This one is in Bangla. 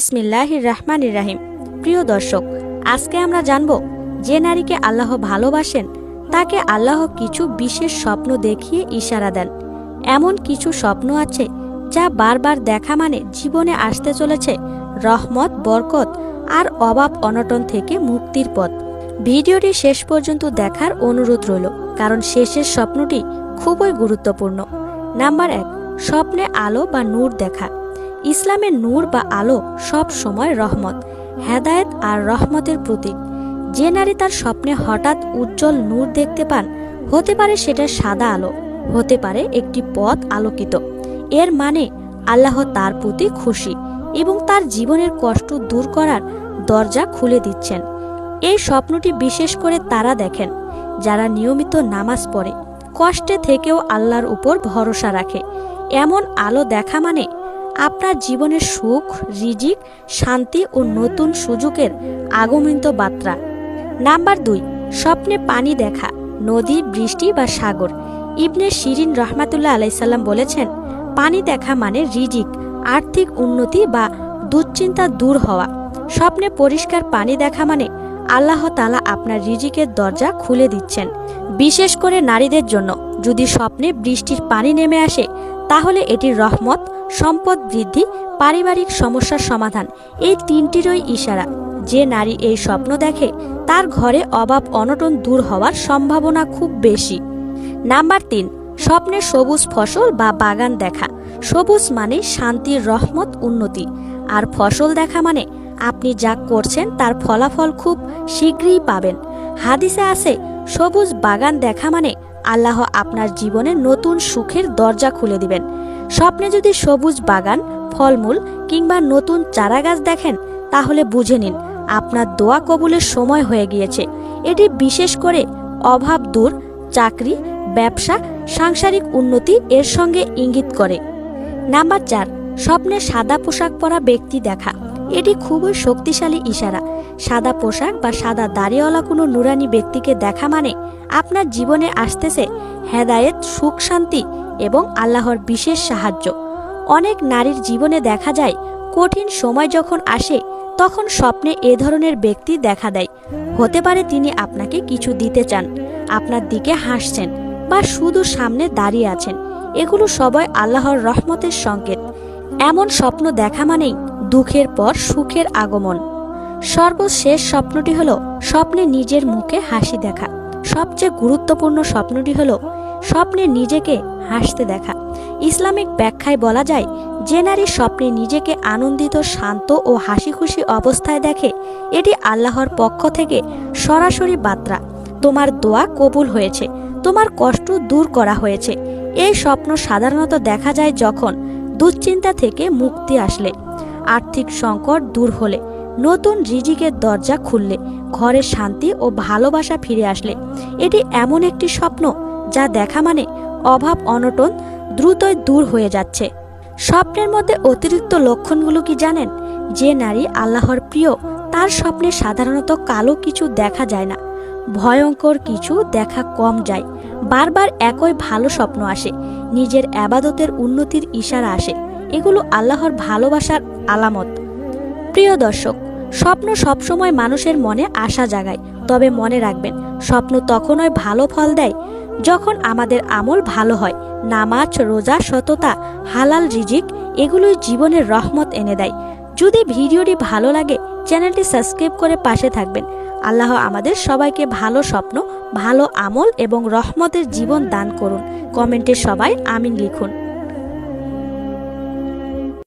বিসমিল্লাহির রহমান রাহিম প্রিয় দর্শক, আজকে আমরা জানব যে নারীকে আল্লাহ ভালোবাসেন, তাকে আল্লাহ কিছু বিশেষ স্বপ্ন দেখিয়ে ইশারা দেন। এমন কিছু স্বপ্ন আছে যা বারবার দেখা মানে জীবনে আসতে চলেছে রহমত, বরকত আর অভাব অনটন থেকে মুক্তির পথ। ভিডিওটি শেষ পর্যন্ত দেখার অনুরোধ রইল, কারণ শেষের স্বপ্নটি খুবই গুরুত্বপূর্ণ। নাম্বার এক, স্বপ্নে আলো বা নূর দেখা। ইসলামের নূর বা আলো সব সময় রহমত, হেদায়েত আর রহমতের প্রতীক। যে নারী তার স্বপ্নে হঠাৎ উজ্জ্বল নূর দেখতে পান, হতে পারে সেটা সাদা আলো, হতে পারে একটি পথ আলোকিত। এর মানে আল্লাহ তার প্রতি খুশি এবং তার জীবনের কষ্ট দূর করার দরজা খুলে দিচ্ছেন। এই স্বপ্নটি বিশেষ করে তারা দেখেন, যারা নিয়মিত নামাজ পড়ে, কষ্টে থেকেও আল্লাহর উপর ভরসা রাখে। এমন আলো দেখা মানে আপনার জীবনের সুখ, রিজিক, শান্তি ও নতুন সুযোগের আগমনিত বার্তা। নাম্বার দুই, স্বপ্নে পানি দেখা, নদী, বৃষ্টি বা সাগর। ইবনে শিরিন রহমাতুল্লাহ আলাইসাল্লাম বলেছেন, পানি দেখা মানে রিজিক, আর্থিক উন্নতি বা দুশ্চিন্তা দূর হওয়া। স্বপ্নে পরিষ্কার পানি দেখা মানে আল্লাহ তালা আপনার রিজিকের দরজা খুলে দিচ্ছেন। বিশেষ করে নারীদের জন্য, যদি স্বপ্নে বৃষ্টির পানি নেমে আসে তাহলে এটি রহমত, সম্পদ বৃদ্ধি, পারিবারিক সমস্যার সমাধান, এই তিনটিরই ইশারা। যে নারী এই স্বপ্ন দেখে, তার ঘরে অভাব অনটন দূর হওয়ার সম্ভাবনা খুব বেশি। নাম্বার তিন, স্বপ্নে সবুজ ফসল বা বাগান দেখা। সবুজ মানে শান্তির রহমত, উন্নতি। আর ফসল দেখা মানে আপনি যা করছেন তার ফলাফল খুব শীঘ্রই পাবেন। হাদিসে আছে, সবুজ বাগান দেখা মানে আল্লাহ আপনার জীবনে নতুন সুখের দরজা খুলে দিবেন। স্বপ্নে যদি সবুজ বাগান, ফলমূল কিংবা নতুন চারাগাছ দেখেন, তাহলে বুঝে নিন, আপনার দোয়া কবুলের সময় হয়ে গিয়েছে। এটি বিশেষ করে অভাব দূর, চাকরি, ব্যবসা, সাংসারিক উন্নতি এর সঙ্গে ইঙ্গিত করে। নাম্বার চার, স্বপ্নে সাদা পোশাক পরা ব্যক্তি দেখা। এটি খুবই শক্তিশালী ইশারা। সাদা পোশাক বা সাদা দাড়িওয়ালা কোনো নুরানি ব্যক্তিকে দেখা মানে আপনার জীবনে আসতেছে হেদায়েত, সুখ, শান্তি এবং আল্লাহর বিশেষ সাহায্য। অনেক নারীর জীবনে দেখা যায়, কঠিন সময় যখন আসে, তখন স্বপ্নে এ ধরনের ব্যক্তি দেখা দেয়। হতে পারে তিনি আপনাকে কিছু দিতে চান, আপনার দিকে হাসছেন বা শুধু সামনে দাঁড়িয়ে আছেন। এগুলো সবাই আল্লাহর রহমতের সংকেত। এমন স্বপ্ন দেখা মানেই দুঃখের পর সুখের আগমন। সর্বশেষ স্বপ্নটি হলো স্বপ্নে নিজের মুখে হাসি দেখা। সবচেয়ে গুরুত্বপূর্ণ স্বপ্নটি হলো স্বপ্নে নিজেকে হাসতে দেখা। ইসলামিক ব্যাখ্যায় বলা যায়, যে নারী স্বপ্নে নিজেকে আনন্দিত, শান্ত ও হাসি খুশি অবস্থায় দেখে, এটি আল্লাহর পক্ষ থেকে সরাসরি বার্তা, তোমার দোয়া কবুল হয়েছে, তোমার কষ্ট দূর করা হয়েছে। এই স্বপ্ন সাধারণত দেখা যায় যখন দুশ্চিন্তা থেকে মুক্তি আসলে। আর্থিক সংকট দূর হলে। নতুন রিজিকের দরজা খুললে, ঘরে শান্তি ও ভালোবাসা ফিরে আসলে। এটি এমন একটি স্বপ্ন যা দেখা মানে অভাব অনটন দ্রুতই দূর হয়ে যাচ্ছে। স্বপ্নের মধ্যে অতিরিক্ত লক্ষণগুলো কি জানেন? যে নারী আল্লাহর প্রিয়, তার স্বপ্নে সাধারণত কালো কিছু দেখা যায় না। ভয়ঙ্কর কিছু দেখা কম যায়। বারবার একই ভালো স্বপ্ন আসে। নিজের আবাদতের উন্নতির ইশারা আসে। এগুলো আল্লাহর ভালোবাসার আলামত। প্রিয় দর্শক, স্বপ্ন সবসময় মানুষের মনে আশা জাগায়, তবে মনে রাখবেন, স্বপ্ন তখনই ভালো ফল দেয় যখন আমাদের আমল ভালো হয়, নামাজ, রোজা, সততা, হালাল রিজিক এগুলোই জীবনের রহমত এনে দেয়। যদি ভিডিওটি ভালো লাগে, চ্যানেলটি সাবস্ক্রাইব করে পাশে থাকবেন। আল্লাহ আমাদের সবাইকে ভালো স্বপ্ন, ভালো আমল এবং রহমতের জীবন দান করুন। কমেন্টে সবাই আমিন লিখুন।